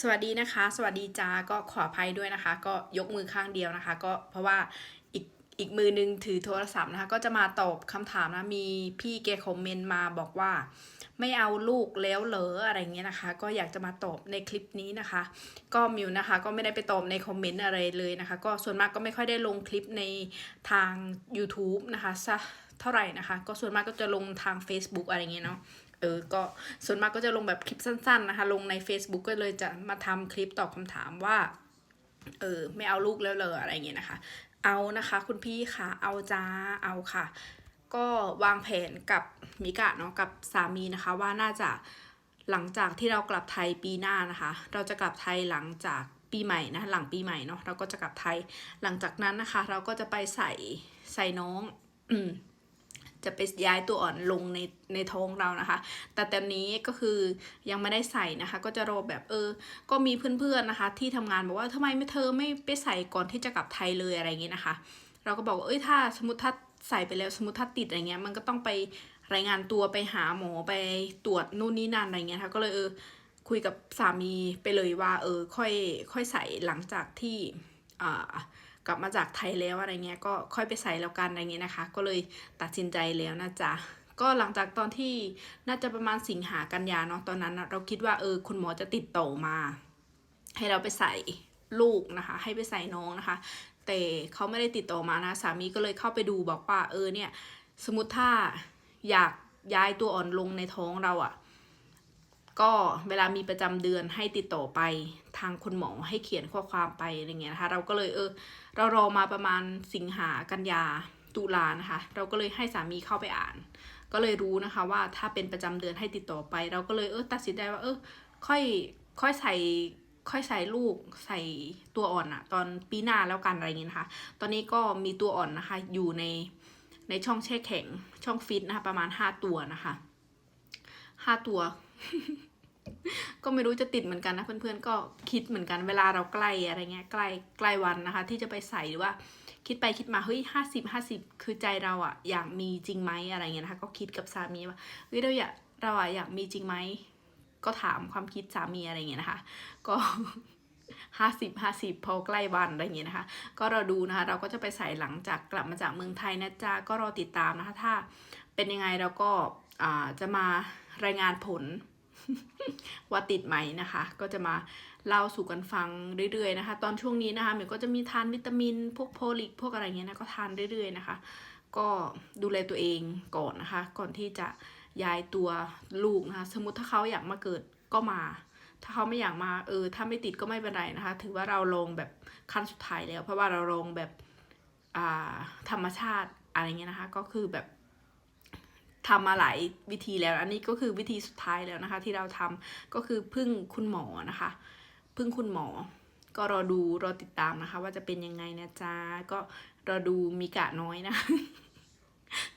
สวัสดีนะคะ สวัสดีจ้าก็ขออภัยด้วยนะคะ ก็ยกมือข้างเดียวนะคะ ก็เพราะว่าอีกอีกมือนึงถือโทรศัพท์นะคะ ก็จะมาตอบคำถามนะมีพี่เกคอมเมนต์มาบอกว่า ไม่เอาลูกแล้วเหรออะไรเงี้ยนะคะ ก็อยากจะมาตอบในคลิปนี้นะคะ ก็มิวนะคะ ก็ไม่ได้ไปตอบในคอมเมนต์อะไรเลยนะคะ ก็ส่วนมากก็ไม่ค่อยได้ลงคลิปในทาง YouTube นะคะซะเท่าไหร่นะคะ ก็ส่วนมากก็จะลงทาง Facebook อะไรเงี้ยเนาะ ออก็ส่วนมากก็จะลงแบบคลิปสั้นๆนะคะ ลงใน Facebook ก็เลยจะมาทำคลิปตอบคำถามว่า เออ ไม่เอาลูกแล้วเลยอะไรเงี้ยนะคะ เอานะคะ คุณพี่ค่ะ เอาจ้า เอาค่ะ ก็วางแผนกับมิกะเนาะกับสามีนะคะ ว่าน่าจะหลังจากที่เรากลับไทยปีหน้านะคะ เราจะกลับไทยหลังจากปีใหม่นะหลังปีใหม่เนาะเราก็จะกลับไทย หลังจากนั้นนะคะ เราก็จะไปใส่ใส่น้อง อืม จะไปย้ายตัวอ่อนลงในในท้องเรานะคะ แต่ตอนนี้ก็คือยังไม่ได้ใส่นะคะ ก็จะรอแบบเออ ก็มีเพื่อนๆนะคะ ที่ทำงานบอกว่าทำไมไม่เธอไม่ไปใส่ก่อนที่จะกลับไทยเลยอะไรอย่างเงี้ยนะคะ เราก็บอกเอ้ยถ้าสมมติถ้าใส่ไปแล้วสมมติถ้าติดอะไรเงี้ยมันก็ต้องไปรายงานตัวไปหาหมอไปตรวจนู่นนี่นั่นอะไรเงี้ยค่ะก็เลยเออคุยกับสามีไปเลยว่า เออค่อยค่อยใส่หลังจากที่อ่า กลับมาจากไทยแล้วอะไรเงี้ยก็ค่อยไปใส่แล้วกันอะไรเงี้ยนะคะ ก็เลยตัดสินใจแล้วนะจ๊ะก็หลังจากตอนที่น่าจะประมาณสิงหากันยาเนาะตอนนั้นเราคิดว่าเออคุณหมอจะติดต่อมา ให้เราไปใส่ลูกนะคะ ให้ไปใส่น้องนะคะ แต่เขาไม่ได้ติดต่อมานะสามีก็เลยเข้าไปดูบอกว่าเออเนี่ย สมมติถ้าอยากย้ายตัวอ่อนลงในท้องเราอะ่ะ ก็เวลามีประจำเดือนให้ติดต่อไปทางคุณหมอให้เขียนข้อความไปอะไรเงี้ยนะคะ เราก็เลยเออเรารอมาประมาณสิงหากันยาตุลานะคะ เราก็เลยให้สามีเข้าไปอ่าน ก็เลยรู้นะคะว่าถ้าเป็นประจำเดือนให้ติดต่อไป เราก็เลยเออตัดสินใจว่าเออค่อยค่อยใส่ค่อยใส่ลูกใส่ตัวอ่อนอะตอนปีหน้าแล้วกันอะไรเงี้ยนะคะ ตอนนี้ก็มีตัวอ่อนนะคะอยู่ในในช่องแช่แข็งช่องฟิตนะคะประมาณห้าตัวนะคะ ห้าตัว ก็ไม่รู้จะติดเหมือนกันนะเพื่อนๆก็คิดเหมือนกันเวลาเราใกล้อะไรเงี้ยใกล้ใกล้วันนะคะ ที่จะไปใส่หรือว่าคิดไปคิดมาเฮ้ยห้าสิบห้าสิบคือใจเราอะอยากมีจริงไหมอะไรเงี้ยนะคะ ก็คิดกับสามีว่าเฮ้ยเราอยากเราอะอยากมีจริงไหมก็ถามความคิดสามีอะไรเงี้ยนะคะ ก็ ห้าสิบห้าสิบพอใกล้วันอะไรอย่างเงี้ยนะคะ ก็เราดูนะคะ เราก็จะไปใส่หลังจากกลับมาจากเมืองไทยนะจ๊ะ ก็รอติดตามนะคะ ถ้าเป็นยังไงเราก็อ่าจะมารายงานผลว่าติดไหมนะคะ ก็จะมาเล่าสู่กันฟังเรื่อยๆนะคะ ตอนช่วงนี้นะคะเหมือนก็จะมีทานวิตามิน พวกโพลิกพวกอะไรเงี้ยนะก็ทานเรื่อยๆนะคะ ก็ดูแลตัวเองก่อนนะคะ ก่อนที่จะย้ายตัวลูกนะคะ สมมติถ้าเขาอยากมาเกิดก็มา ถ้าเขาไม่อยากมาเออถ้าไม่ติดก็ไม่เป็นไรนะคะ ถือว่าเราลงแบบขั้นสุดท้ายแล้ว เพราะว่าเราลงแบบอ่าธรรมชาติอะไรเงี้ยนะคะ ก็คือแบบทำมาหลายวิธีแล้ว อันนี้ก็คือวิธีสุดท้ายแล้วนะคะ ที่เราทำก็คือพึ่งคุณหมอนะคะ พึ่งคุณหมอ ก็รอดูรอติดตามนะคะ ว่าจะเป็นยังไงนะจ๊ะก็รอดูมีกะน้อยนะ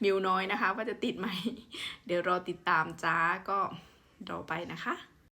มิวน้อยนะคะ ว่าจะติดไหม เดี๋ยวรอติดตามจ้าก็รอไปนะคะ